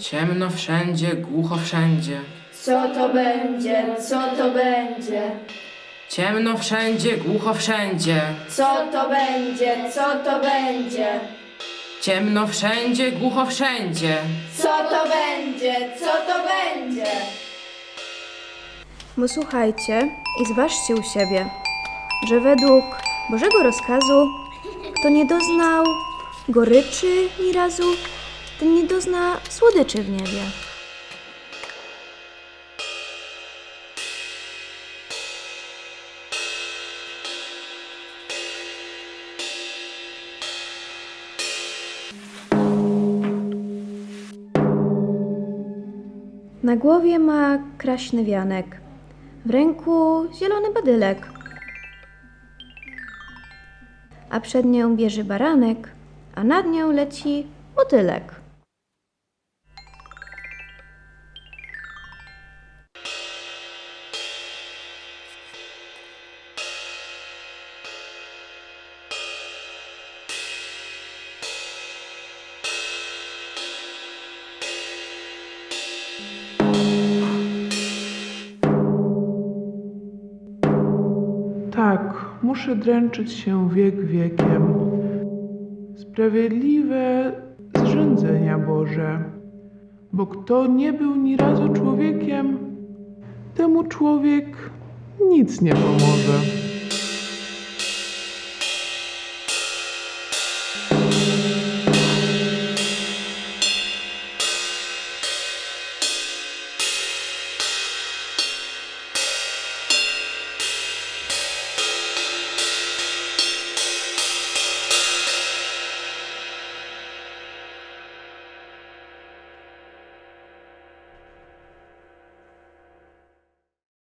Ciemno wszędzie, głucho wszędzie. Co to będzie, co to będzie? Ciemno wszędzie, głucho wszędzie. Co to będzie, co to będzie? Ciemno wszędzie, głucho wszędzie. Co to będzie, co to będzie? Bo słuchajcie i zważcie u siebie, że według Bożego rozkazu, kto nie doznał goryczy ni razu, ten nie dozna słodyczy w niebie. Na głowie ma kraśny wianek, w ręku zielony badylek, a przed nią bierze baranek, a nad nią leci motylek. Tak, muszę dręczyć się wiek wiekiem. Sprawiedliwe zrządzenia Boże, bo kto nie był ni razu człowiekiem, temu człowiek nic nie pomoże.